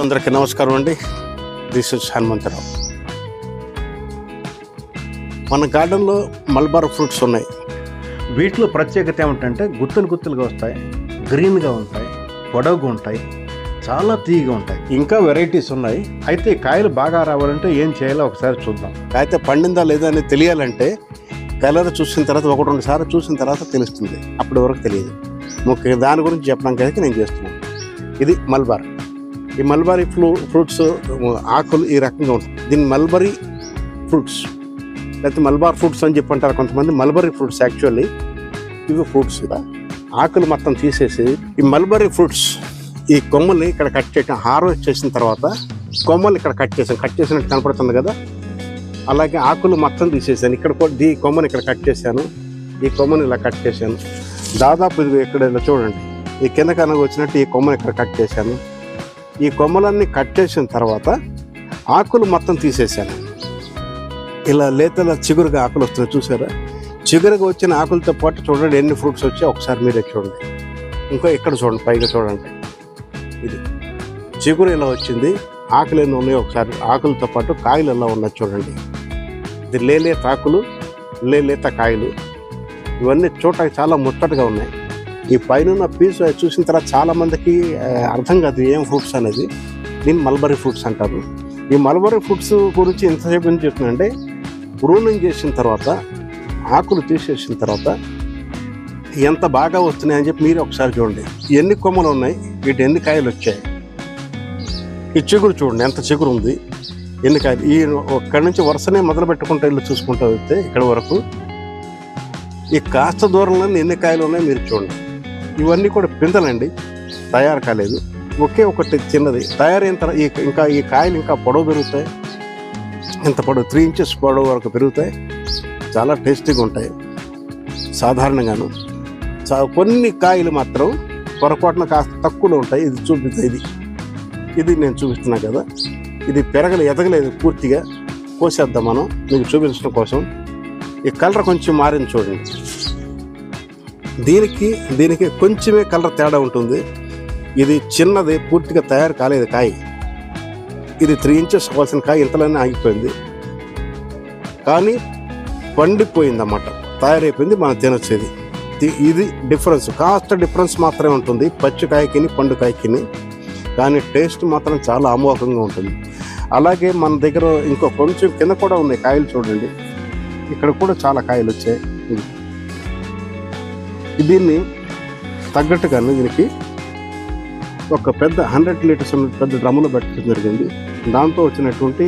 అందరికీ నమస్కారం అండి. This is Hanumantharao. మన గార్డెన్లో మల్బార్ ఫ్రూట్స్ ఉన్నాయి. వీటిలో ప్రత్యేకత ఏమిటంటే గుత్తులు గుత్తులుగా వస్తాయి గ్రీన్గా ఉంటాయి పొడవుగా ఉంటాయి చాలా తీయగా ఉంటాయి. ఇంకా వెరైటీస్ ఉన్నాయి. అయితే కాయలు బాగా రావాలంటే ఏం చేయాలో ఒకసారి చూద్దాం. అయితే పండిందా లేదా అని తెలియాలంటే కలర్ చూసిన తర్వాత ఒకటి రెండు సార్లు చూసిన తర్వాత తెలుస్తుంది. అప్పటి వరకు తెలియదు. ముఖ్యంగా దాని గురించి చెప్పడానికి నేను చేస్తున్నాను. ఇది మల్బార్. ఈ మల్బరీ ఫ్లూ ఫ్రూట్స్ ఆకులు ఈ రకంగా ఉంటుంది దీన్ని మల్బరీ ఫ్రూట్స్ లేకపోతే మల్బార్ ఫ్రూట్స్ అని చెప్పి అంటారు కొంతమంది. మల్బరీ ఫ్రూట్స్ యాక్చువల్లీ ఇవి ఫ్రూట్స్ ఆకులు మొత్తం తీసేసి ఈ మల్బరీ ఫ్రూట్స్ ఈ కొమ్మల్ని ఇక్కడ కట్ చేయడం హార్వెస్ట్ చేసిన తర్వాత కొమ్మల్ని ఇక్కడ కట్ చేసాను కట్ చేసినట్టు కనపడుతుంది కదా? అలాగే ఆకులు మొత్తం తీసేసాను. ఇక్కడ కూడా ఈ కొమ్మని ఇక్కడ కట్ చేశాను. ఈ కొమ్మని ఇలా కట్ చేశాను. దాదాపు ఇది ఇక్కడ ఇలా చూడండి. ఈ కింద కనుక వచ్చినట్టు ఈ కొమ్మని ఇక్కడ కట్ చేశాను. ఈ కొమ్మలన్నీ కట్ చేసిన తర్వాత ఆకులు మొత్తం తీసేసాను ఇలా లేతల చిగురుగా ఆకులు వస్తున్నాయి చూసారా? చిగురుగా వచ్చిన ఆకులతో పాటు చూడండి ఎన్ని ఫ్రూట్స్ వచ్చాయి ఒకసారి మీరే చూడండి. ఇంకా ఇక్కడ చూడండి పైగా చూడండి. ఇది చిగురు ఇలా వచ్చింది ఆకులు ఎన్ని ఉన్నాయో ఒకసారి ఆకులతో పాటు కాయలు ఎలా ఉన్నాయి చూడండి. ఇది లేలేత ఆకులు లేలేత కాయలు. ఇవన్నీ చూడటానికి చాలా ముచ్చటగా ఉన్నాయి. ఈ పైన పీస్ చూసిన తర్వాత చాలా మందికి అర్థం కాదు ఏం ఫ్రూట్స్ అనేది. దీన్ని మల్బరీ ఫ్రూట్స్ అంటారు. ఈ మల్బరీ ఫ్రూట్స్ గురించి ఎంతసేపు ఎందుకు చెప్తున్నానంటే ప్రూనింగ్ చేసిన తర్వాత ఆకులు తీసేసిన తర్వాత ఎంత బాగా వస్తున్నాయి అని చెప్పి మీరు ఒకసారి చూడండి. ఎన్ని కొమ్మలు ఉన్నాయి వీటి ఎన్ని కాయలు వచ్చాయి. ఈ చిగురు చూడండి ఎంత చిగురు ఉంది. ఎన్ని కాయలు. ఈ ఒక్కడి నుంచి వరుసనే మొదలు పెట్టుకుంటే ఇల్లు చూసుకుంటూ వెళ్తే ఇక్కడ వరకు ఈ కాస్త దూరంలో ఎన్ని కాయలు ఉన్నాయి మీరు చూడండి. ఇవన్నీ కూడా పిందలండి. తయారు కాలేదు. ఒకే ఒకటి చిన్నది. తయారైన తర్వాత ఈ ఇంకా ఈ కాయలు ఇంకా పొడవు పెరుగుతాయి. ఇంత పొడవు త్రీ ఇంచెస్ పొడవు వరకు పెరుగుతాయి. చాలా టేస్టీగా ఉంటాయి. సాధారణంగాను. కొన్ని కాయలు మాత్రం పొరపాటున కాస్త తక్కువలో ఉంటాయి. ఇది చూపిస్తాయి ఇది. ఇది నేను చూపిస్తున్నా కదా. ఇది పెరగలు ఎదగలేదు పూర్తిగా. కోసేద్దాం మనం. మీకు చూపించడం కోసం. ఈ కలర్ కొంచెం మారింది చూడండి. దీనికి దీనికి కొంచెమే కలర్ తేడా ఉంటుంది. ఇది చిన్నది పూర్తిగా తయారు కాలేదు కాయ. ఇది త్రీ ఇంచెస్ అవ్వాల్సిన కాయ ఇంతలోనే ఆగిపోయింది. కానీ పండిపోయింది అన్నమాట తయారైపోయింది మనం తినొచ్చేది. ఇది డిఫరెన్స్. కాస్త డిఫరెన్స్ మాత్రమే ఉంటుంది పచ్చి కాయకిని పండు కాయకిని. కానీ టేస్ట్ మాత్రం చాలా అమోఘంగా ఉంటుంది. అలాగే మన దగ్గర ఇంకో కొంచెం కింద కూడా ఉన్నాయి కాయలు చూడండి. ఇక్కడ కూడా చాలా కాయలు వచ్చాయి. దీన్ని తగ్గట్టుగాను దీనికి ఒక పెద్ద హండ్రెడ్ లీటర్స్ ఉన్న పెద్ద డ్రమ్ములో పెట్టడం జరిగింది. దాంతో వచ్చినటువంటి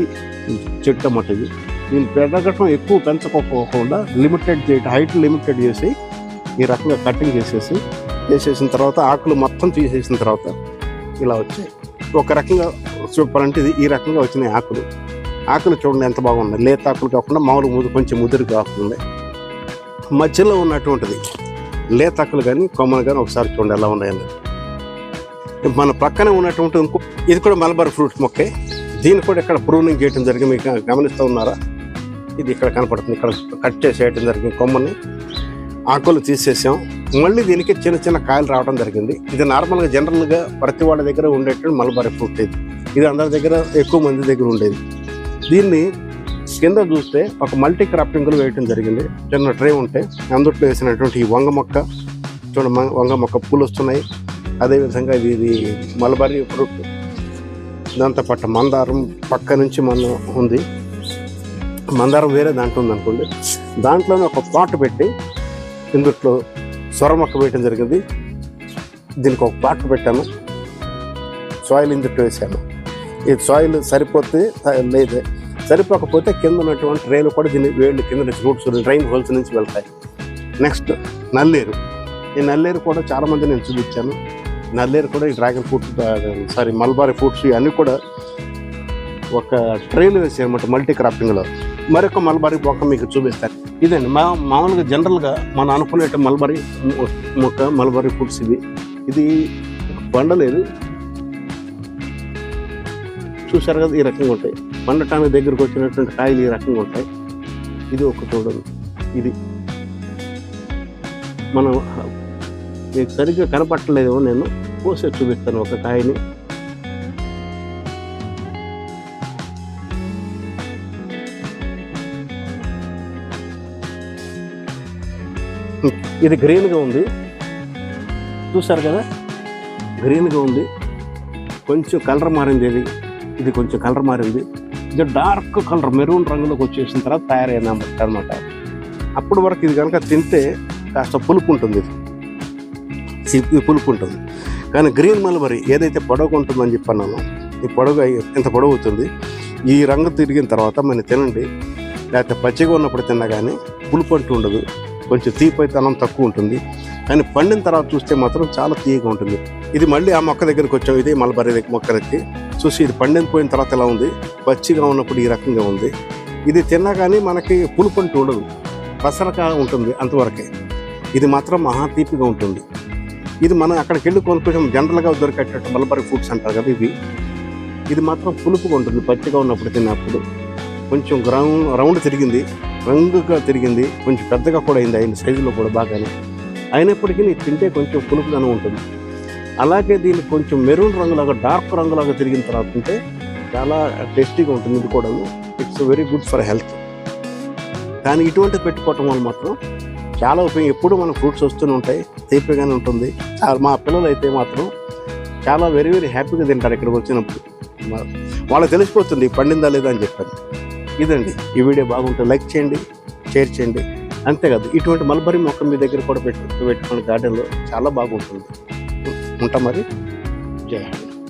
చెట్టు అన్నమాట ఇది. దీన్ని పెరగటం ఎక్కువ పెంచకపోకుండా లిమిటెడ్ చేయటం హైట్ లిమిటెడ్ చేసి ఈ రకంగా కటింగ్ చేసేసి చేసేసిన తర్వాత ఆకులు మొత్తం తీసేసిన తర్వాత ఇలా వచ్చాయి. ఒక రకంగా చెప్పాలంటే ఇది ఈ రకంగా వచ్చినాయి ఆకులు. ఆకులు చూడండి ఎంత బాగున్నాయి. లేత ఆకులు కాకుండా మామూలు ముదు కొంచెం ముదురుగా కాకుండా మధ్యలో ఉన్నటువంటిది. లేతకులు కానీ కొమ్మలు కానీ ఒకసారి చూడండి ఎలా ఉన్నాయని మన పక్కనే ఉన్నటువంటి ఇంకో ఇది కూడా మలబార్ ఫ్రూట్ మొక్కే. దీన్ని కూడా ఇక్కడ ప్రూనింగ్ చేయడం జరిగింది. మీకు గమనిస్తూ ఉన్నారా? ఇది ఇక్కడ కనపడుతుంది. ఇక్కడ కట్ చేసేయటం జరిగింది కొమ్మని. ఆకులు తీసేసాం. మళ్ళీ దీనికి చిన్న చిన్న కాయలు రావడం జరిగింది. ఇది నార్మల్గా జనరల్గా ప్రతి వాళ్ళ దగ్గర ఉండేటువంటి మలబారి ఫ్రూట్ ఇది. ఇది అందరి దగ్గర ఎక్కువ మంది దగ్గర ఉండేది. దీన్ని కింద చూస్తే ఒక మల్టీ క్రాపింగ్లు వేయటం జరిగింది. చిన్న ట్రే ఉంటే అందుట్లో వేసినటువంటి ఈ వంగ మొక్క చూడండి వంగ మొక్క పూలు వస్తున్నాయి. అదేవిధంగా ఇది ఇది మలబరీ ఫ్రూట్. దాంతో పాటు మందారం పక్క నుంచి మన ఉంది. మందారం వేరే దాంట్లో ఉంది అనుకోండి దాంట్లోనే ఒక పాట్ పెట్టి ఇందుట్లో సొర మొక్క వేయటం జరిగింది. దీనికి ఒక పాట్ పెట్టాను. సాయిల్ ఇందుట్లో వేసాను. ఈ సాయిల్ సరిపోతే లేదు. సరిపోకపోతే కింద ఉన్నటువంటి ట్రైన్ కూడా దీని వేళ్ళు కింద నుంచి రూట్స్ ట్రైన్ హోల్స్ నుంచి వెళ్తాయి. నెక్స్ట్ నల్లేరు. ఈ నల్లేరు కూడా చాలా మంది నేను చూపించాను. నల్లేరు కూడా ఈ dragon fruit sorry mulberry fruits ఇవన్నీ కూడా ఒక ట్రైన్ వేసాయి అనమాట మల్టీ క్రాపింగ్లో. మరొక మల్బారీ మొక్క మీకు చూపిస్తాను. ఇదండి మా మామూలుగా జనరల్గా మనం అనుకునే మల్బరీ మొక్క మల్బరీ ఫ్రూట్స్ ఇది ఇది బండలేదు చూసారు కదా ఈ రకంగా ఉంటాయి. పండటానికి దగ్గరకు వచ్చినటువంటి కాయలు ఈ రకంగా ఉంటాయి. ఇది ఒక చూడదు ఇది మనం మీకు సరిగ్గా కనపట్టలేదు నేను కోసే చూపిస్తాను ఒక కాయని. ఇది గ్రీన్గా ఉంది. చూసారు కదా? గ్రీన్గా ఉంది. కొంచెం కలర్ మారింది ఇది. ఇది కొంచెం కలర్ మారింది. ఇది డార్క్ కలర్ మెరూన్ రంగులోకి వచ్చేసిన తర్వాత తయారైన అనమాట అప్పటి వరకు ఇది కనుక తింటే కాస్త పులుపు ఉంటుంది ఇది పులుపు ఉంటుంది కానీ గ్రీన్ మల్బరీ ఏదైతే పొడవు ఉంటుందని చెప్పన్నాను ఈ పొడవు ఎంత ఇంత పొడవు అవుతుంది ఈ రంగు తిరిగిన తర్వాత మనం తినండి. లేకపోతే పచ్చిగా ఉన్నప్పుడు తిన్నా కానీ పులుపు అంటూ ఉండదు. కొంచెం తీపైతనం తక్కువ ఉంటుంది. కానీ పండిన తర్వాత చూస్తే మాత్రం చాలా తీయగా ఉంటుంది. ఇది మళ్ళీ ఆ మొక్క దగ్గరికి వచ్చాం ఇది మల్బరీ మొక్కలకి మొక్క దగ్గరికి. చూసి ఇది పండిన పోయిన తర్వాత ఎలా ఉంది? పచ్చిగా ఉన్నప్పుడు ఈ రకంగా ఉంది. ఇది తిన్నా కానీ మనకి పులుపు అంటూ ఉండదు. పసరగా ఉంటుంది అంతవరకే. ఇది మాత్రం మహా తీపిగా ఉంటుంది. ఇది మనం అక్కడికి వెళ్ళి కొనుక్కోవడం జనరల్గా దొరికేటట్టు మలబరి ఫ్రూట్స్ అంటారు కదా ఇవి. ఇది మాత్రం పులుపుగా ఉంటుంది. పచ్చిగా ఉన్నప్పుడు తిన్నప్పుడు కొంచెం గ్రౌండ్ రౌండ్ తిరిగింది. రంగుగా తిరిగింది. కొంచెం పెద్దగా కూడా అయింది. అయిన సైజులో కూడా బాగానే. అయినప్పటికీ తింటే కొంచెం పులుపుగానే ఉంటుంది. అలాగే దీన్ని కొంచెం మెరూన్ రంగులాగా డార్క్ రంగులాగా తిరిగిన తర్వాత ఉంటే చాలా టేస్టీగా ఉంటుంది ఇది కూడా it's very good for health కానీ ఇటువంటి పెట్టుకోవటం వల్ల మాత్రం చాలా ఉపయోగం. ఎప్పుడు మన ఫ్రూట్స్ వస్తూనే ఉంటాయి తీపిగానే ఉంటుంది. మా పిల్లలు అయితే మాత్రం చాలా వెరీ వెరీ హ్యాపీగా తింటారు ఇక్కడికి వచ్చినప్పుడు. వాళ్ళకి తెలిసిపోతుంది పండిందా లేదా అని చెప్పారు ఇదండి. ఈ వీడియో బాగుంటుంది లైక్ చేయండి షేర్ చేయండి. అంతేకాదు ఇటువంటి మల్బరీ మొక్క మీ దగ్గర కూడా పెట్టు పెట్టుకోండి గార్డెన్లో చాలా బాగుంటుంది. ఉంటాం మరి జై హింద్